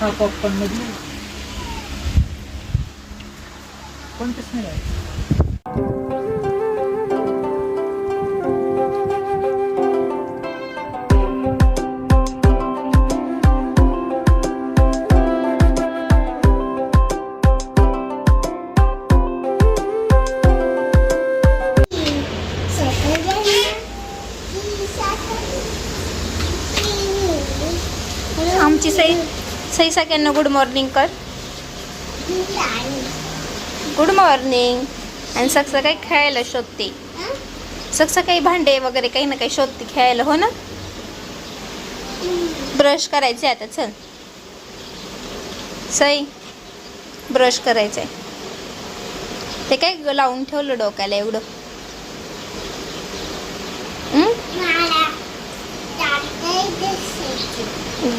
हा पॉपकॉर्नमध्ये कोणतेच नाही राहिलं. आमची सई सई सगळ्यांना गुड मॉर्निंग कर. गुड मॉर्निंग आणि सगळं काही खेळायला शोधते. सगळं काही भांडे वगैरे काही ना काही शोधते खेळायला हो ना? ब्रश करायचे आता चल. सई ब्रश करायचंय. ते काय लावून ठेवलं डोक्याला एवढं?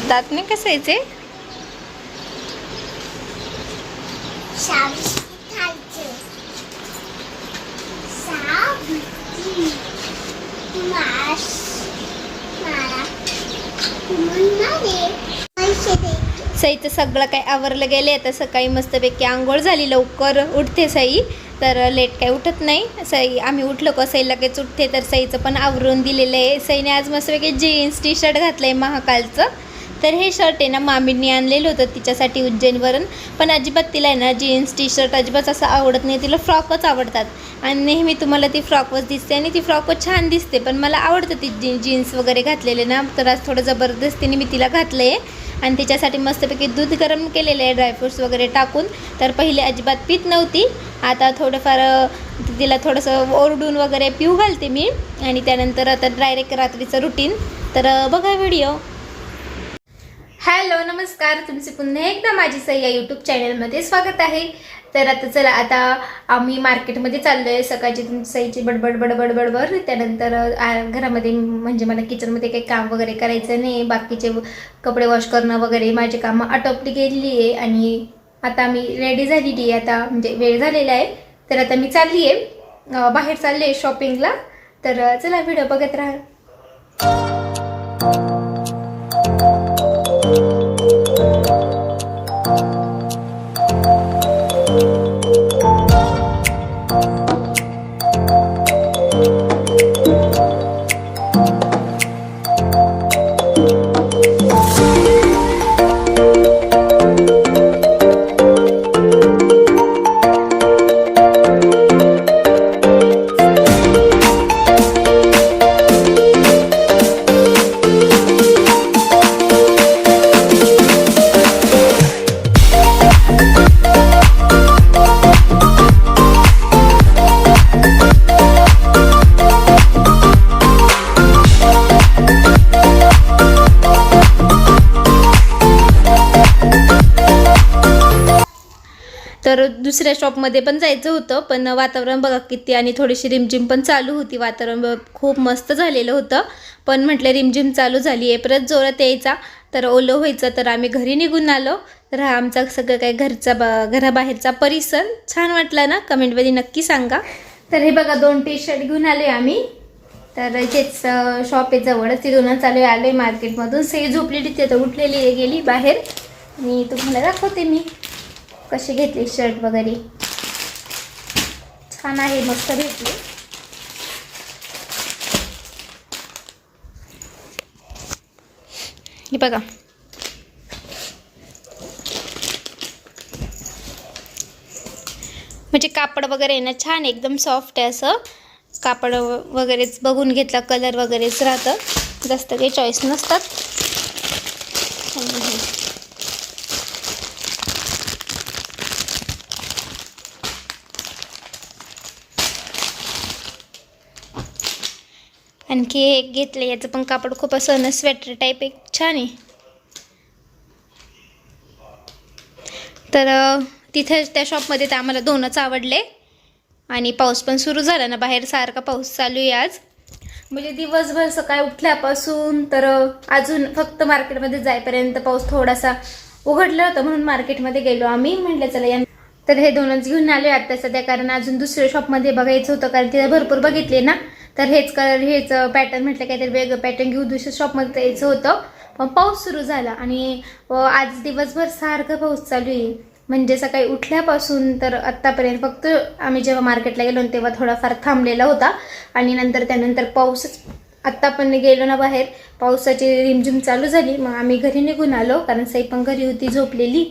दात नाही कसायचे? सईचं सगळं काय आवरलं गेले आता सकाळी मस्तपैकी आंघोळ झाली लवकर. उठते सई तर लेट काय उठत नाही. सई आम्ही उठलो का? सई लगेच उठते. तर सईचं पण आवरून दिलेलं आहे. सईने आज मस्तपैकी जीन्स टी शर्ट घातलं आहे महाकालचं. तर हे शर्ट आहे ना मामींनी आणलेलं होतं तिच्यासाठी उज्जैनवरून. पण अजिबात तिला आहे ना जीन्स टी शर्ट अजिबात असं आवडत नाही. तिला फ्रॉकच आवडतात. आणि नेहमी तुम्हाला ती फ्रॉकच दिसते आणि ती फ्रॉकच छान दिसते. पण मला आवडतं ती जी जीन्स वगैरे घातलेले ना तर आज थोडं जबरदस्तीने मी तिला घातलं आहे आणि तिच्यासाठी मस्तपैकी दूध गरम केलेलं आहे ड्रायफ्रूट्स वगैरे टाकून. तर पहिले अजिबात पीत नव्हती. आता थोडंफार तिला थोडंसं ओरडून वगैरे पिऊ घालते मी. आणि त्यानंतर आता डायरेक्ट रात्रीचं रुटीन तर बघा व्हिडिओ हॅलो नमस्कार. तुमचे पुन्हा एकदा माझी सई या यूट्यूब चॅनलमध्ये स्वागत आहे. तर आता चला आता आम्ही मार्केटमध्ये चाललो आहे सकाळची तुमची सईची बडबड बडबड बडबड. त्यानंतर घरामध्ये म्हणजे मला किचनमध्ये काही काम वगैरे करायचं नाही. बाकीचे कपडे वॉश करणं वगैरे माझे कामं आटोपली गेलेली आहे. आणि आता मी रेडी झालेली आहे. आता म्हणजे वेळ झालेला आहे. तर आता मी चालली आहे बाहेर चालली आहे शॉपिंगला तर चला व्हिडिओ बघत राहा. तर दुसऱ्या शॉपमध्ये पण जायचं होतं पण वातावरण बघा किती आणि थोडीशी रिमझिम पण चालू होती. वातावरण खूप मस्त झालेलं होतं. पण म्हटलं रिमझिम चालू झाली आहे परत जोरात यायचा. तर ओलं व्हायचं तर आम्ही घरी निघून आलो. तर हा आमचा सगळं काय घरचा बा घराबाहेरचा परिसर छान वाटला ना? कमेंटमध्ये नक्की सांगा. तर हे बघा दोन टी शर्ट घेऊन आले आम्ही. तर इथेच शॉप आहे जवळच तिथूनच चालू आलो आहे मार्केटमधून सई झोपलेली तिथे उठलेली गेली बाहेर. आणि तुम्हाला दाखवते मी. कसे घेतले शर्ट वगैरे? छान आहे मस्त भेटले. हे बघा. म्हणजे कापड वगैरे आहे ना छान एकदम सॉफ्ट आहे असं. कापड वगैरेच बघून घेतला कलर वगैरेच राहतं. जास्त काही चॉईस नसतात आणि हे. आणखी हे एक घेतलं याचं पण कापड खूप असं ना स्वेटर टाईप एक छान आहे. तर तिथे त्या शॉपमध्ये तर आम्हाला दोनच आवडले. आणि पाऊस पण सुरू झाला ना बाहेर सारखा पाऊस चालू आहे आज. म्हणजे दिवसभर सकाळी उठल्यापासून तर अजून फक्त मार्केटमध्ये जाईपर्यंत पाऊस थोडासा उघडला होता म्हणून मार्केटमध्ये गेलो आम्ही. म्हटलं चला या तर हे दोनच घेऊन आलो आता सध्या कारण अजून दुसऱ्या शॉपमध्ये बघायचं होतं कारण तिथे भरपूर बघितले ना. तर हेच कलर हेच पॅटर्न म्हटलं काहीतरी वेगळं पॅटर्न घेऊ दुसऱ्या शॉपमध्ये यायचं होतं. पण पाऊस सुरू झाला आणि आज दिवसभर सारखं पाऊस चालू आहे. म्हणजे सकाळी उठल्यापासून तर आत्तापर्यंत फक्त आम्ही जेव्हा मार्केटला गेलो तेव्हा थोडाफार थांबलेला होता. आणि नंतर त्यानंतर पाऊसच आत्ता पण गेलो ना बाहेर. पावसाची रिमझिम चालू झाली. मग आम्ही घरी निघून आलो. कारण साई पण घरी होती झोपलेली.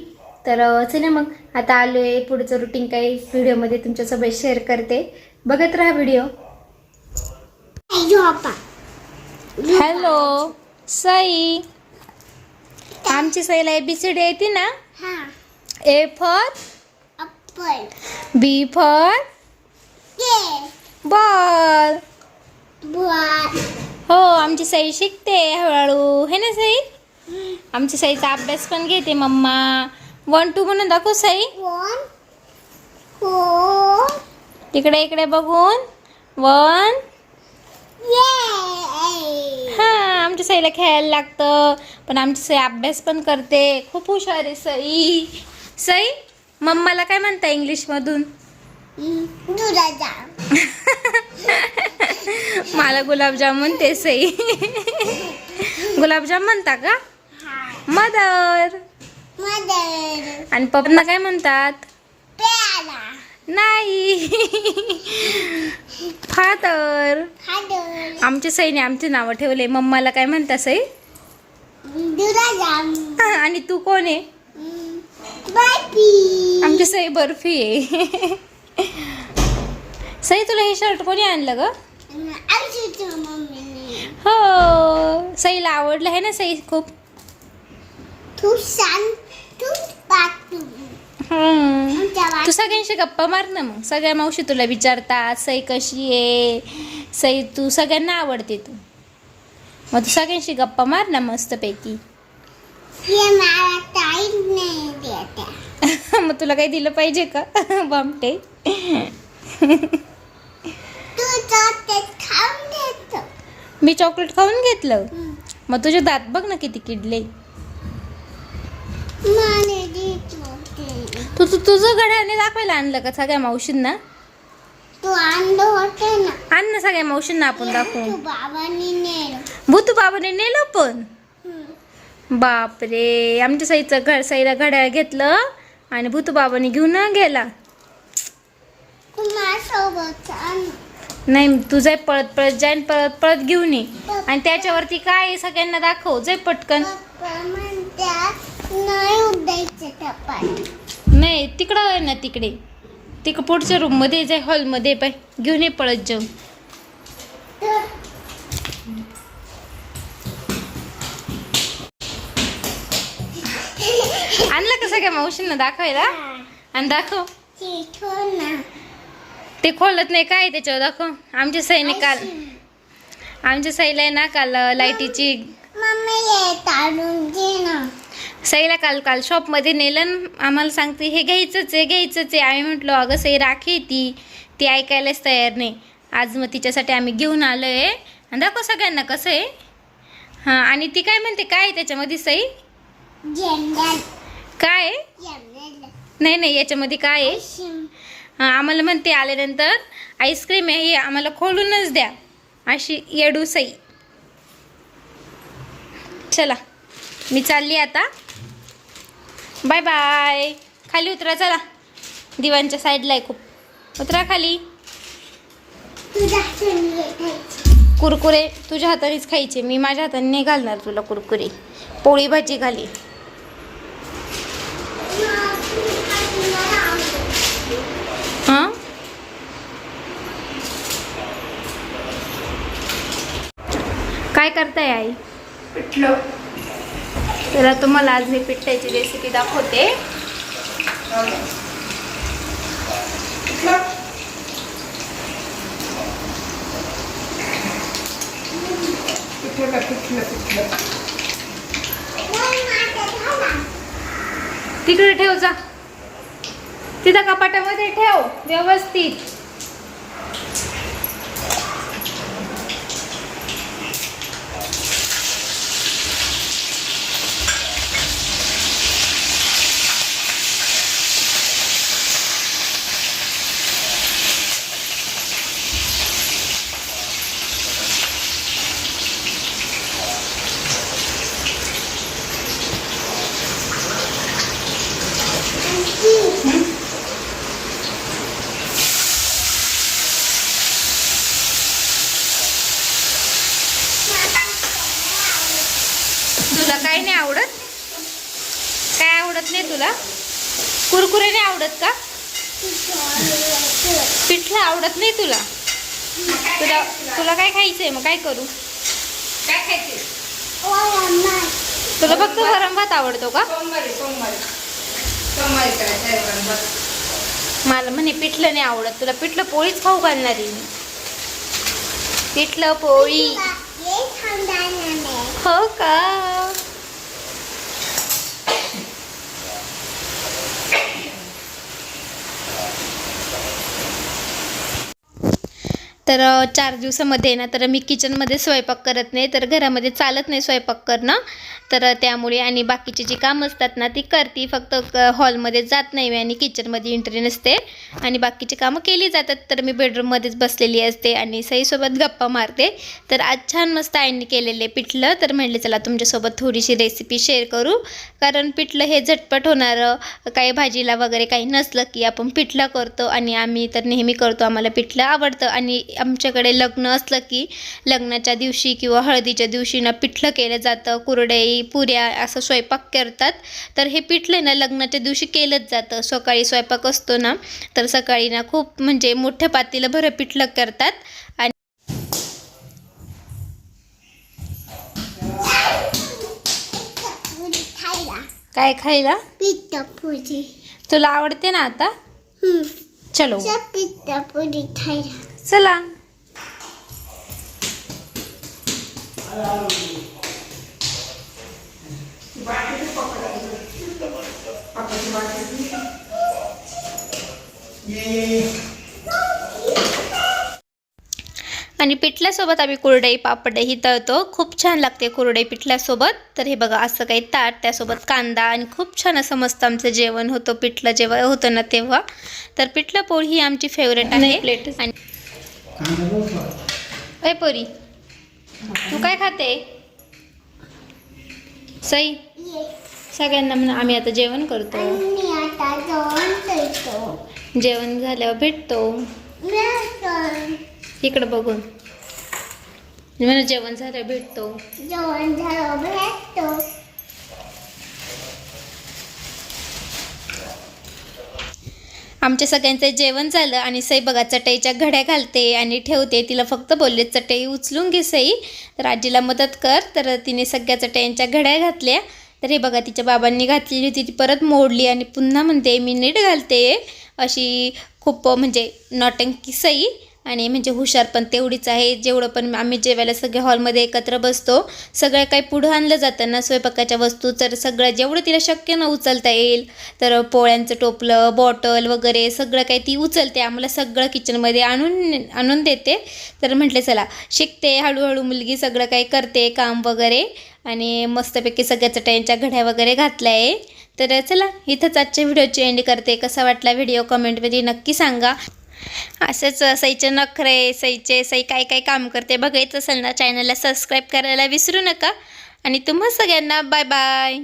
तर अ, चला मग. आता आलो आहे पुढचं रुटीन काही व्हिडिओमध्ये तुमच्यासोबत शेअर करते. बघत राहा व्हिडिओ हॅलो साई आमची साईला एबीसीडी येते ना? A for B for ball हो आमची साई शिकते हळूहळू. हे ना साई? आमची साईचा अभ्यास पण घेते मम्मा. वन टू म्हणून दाखव साई. तिकडे इकडे बघून. वन हा आमच्या साईला खेळायला लागतं. पण आमची साई अभ्यास पण करते. खूप हुशार आहे साई. साई मम्माला काय म्हणता इंग्लिशमधून? मला गुलाबजामुन ते सई. गुलाबजाम म्हणता का? मदर. आणि पप्पांना काय म्हणतात? नाही. फादर. आमच्या सईने आमचे नावं ठेवले. मम्माला काय म्हणता सई? आणि तू कोण आहे? आमची सई बर्फी आहे. सई तुला हे शर्ट कोणी आणलं ग? हो. सईला आवडलं आहे ना सई खूप? तू बाथरूम हम्म. तू सगळ्यांशी गप्पा मार ना मग. सगळ्या मावशी तुला विचारतात सई कशी आहे? सई तू सगळ्यांना आवडते तू. मग तू सगळ्यांशी गप्पा मार ना मस्तपैकी. हे मला टाईम नाही देत. मग तुला काही दिलं पाहिजे का? बामटे तू चॉकलेट खाऊन देतो मी चॉकलेट खाऊन घेतलं. मग तुझे दात बघ ना किती किडले. मला तू तुझं घड्याने दाखवायला आणलं का सगळ्या मावशींना? तू आणलं होतं ना. आण ना सगळ्या मावशींना आपण दाखवू बाबांनी नेलं. भूतू बाबाने नेलं पण? बापरे आमच्या साईचं घर साईला घड्याळ घेतलं आणि भूतू बाबाने घेऊन गेला. नाही तू जाय पळत पळत जाईन पळत पळत घेऊन ये. आणि त्याच्यावरती काय सगळ्यांना दाखव जाय पटकन. नाही नाही तिकडं आहे ना तिकडे. तिक पुढच्या रूममध्ये जाय हॉलमध्ये पाय. घेऊन ये पळत जाऊन आणलं का सगळ्या मावशींना दाखवायला? आणि दाखव. ते खोलत नाही काय त्याच्यावर दाखव. आमच्या साईने काल आमच्या साईला ना काल लाईटीची साईला काल काल शॉपमध्ये नेलं न आम्हाला सांगते हे घ्यायचंच आहे घ्यायचंच आहे. आम्ही म्हटलो अगं साई राखी ती ती ऐकायलाच तयार नाही. आज मग तिच्यासाठी आम्ही घेऊन आलो आहे आणि दाखव सगळ्यांना कसं आहे. हां आणि ती काय म्हणते काय आहे त्याच्यामध्ये सई? काय? नाही नाही याच्यामध्ये काय आहे? हां आम्हाला म्हणते आल्यानंतर आईस्क्रीम आहे हे आम्हाला खोलूनच द्या. अशी येडू सई. चला मी चालली आता. Bye bye. खाली उतरा चला. दिवाणच्या साईडला आहे खूप. उतरा खाली. कुरकुरे तुझ्या हातानेच खायचे. मी माझ्या हाताने नाही घालणार तुला कुरकुरे. पोळी भाजी घाली. हां? काय करताय आई? तर तुम्हाला आज मी पिठ्ठ्याची रेसिपी दाखवते. तिकडे ठेव जा. तिथं कपाटामध्ये ठेव व्यवस्थित. पिठलं आवडत नाही तुला? तुला तुला काय खायचंय? मग काय करू? काय खायचे तुला फक्त गरम भात आवडतो का? सोमवारी सोमवारी. सोमवारी करायचं आहे वरण भात. मला म्हणे पिठलं नाही आवडत. तुला पिठलं पोळीच खाऊ घालणार आहे मी. पिठलं पोळी. हो का? तर चार दिवसामध्ये ना तर मी किचनमध्ये स्वयंपाक करत नाही तर घरामध्ये चालत नाही स्वयंपाक करणं. तर त्यामुळे आणि बाकीची जी कामं असतात ना ती करते. फक्त क- हॉलमध्ये जात नाही मी आणि किचनमध्ये एंट्री नसते. आणि बाकीची कामं केली जातात तर मी बेडरूममध्येच बसलेली असते आणि सईसोबत गप्पा मारते. तर आज छान मस्त आईने केलेले पिठलं तर म्हणले चला तुमच्यासोबत थोडीशी रेसिपी शेअर करू. कारण पिठलं हे झटपट होणारं काही भाजीला वगैरे काही नसलं की आपण पिठलं करतो आणि आम्ही तर नेहमी करतो. आम्हाला पिठलं आवडतं आणि आमच्याकडे लग्न असलं की लग्नाच्या दिवशी किंवा हळदीच्या दिवशी ना पिठलं केलं जातं कुरडई पुऱ्या असं स्वयंपाक करतात. तर हे पिठलं ना लग्नाच्या दिवशी केलंच जातं. सकाळी स्वयंपाक असतो ना तर सकाळी ना खूप म्हणजे मोठ्या पातीला भरं पिठलं करतात. आणि काय खायला? पित्तपुरी तुला आवडते ना आता? चलो. पित्तपुरी खायला. चला. आणि पिठल्यासोबत आम्ही कुरडई पापडही तळतो. खूप छान लागते कुरडई पिठल्यासोबत. तर हे बघा असं काही ताट त्यासोबत कांदा आणि खूप छान असं मस्त आमचं जेवण होतं पिठलं जेव्हा होतं ना तेव्हा. तर पिठलं पोळी ही आमची फेवरेट आहे. प्लेट आणि पोरी. तू काय खाते? सई सगळ्यांना म्हणा आम्ही आता जेवण करतो. जेवण करतो. जेवण झाल्यावर भेटतो. जेवण इकडं बघून. म्हणून जेवण झाल्यावर भेटतो. झालं भेटतो. आमच्या सगळ्यांचं जेवण झालं आणि सई बघा चटईच्या घड्या घालते आणि ठेवते. तिला फक्त बोलले चटई उचलून घे सई. तर आजीला मदत कर. तर तिने सगळ्या चटयांच्या घड्या घातल्या. तर हे बघा तिच्या बाबांनी घातलेली होती. ती परत मोडली आणि पुन्हा म्हणते मी नीट घालते. अशी खूप म्हणजे नॉटंकी सई. आणि म्हणजे हुशार पण तेवढीच आहे. जेवढं पण आम्ही जेवायला सगळ्या हॉलमध्ये एकत्र बसतो सगळं काही पुढं आणलं जातं ना स्वयंपाकाच्या वस्तू तर सगळं जेवढं तिला शक्य ना उचलता येईल तर पोळ्यांचं टोपलं बॉटल वगैरे सगळं काही ती उचलते. आम्हाला सगळं किचनमध्ये आणून आणून देते. तर म्हटले चला शिकते हळूहळू मुलगी सगळं काही करते काम वगैरे. आणि मस्तपैकी सगळ्या चटयांच्या घड्या वगैरे घातल्या. आहे तर चला इथंच आजच्या व्हिडिओची एंड करते. कसा वाटला व्हिडिओ कमेंटमध्ये नक्की सांगा. असंच सईचे नखरे सईचे सई काय काय काम करते बघायचं असेल ना चॅनलला सबस्क्राईब करायला विसरू नका. आणि तुम्हा सगळ्यांना बाय बाय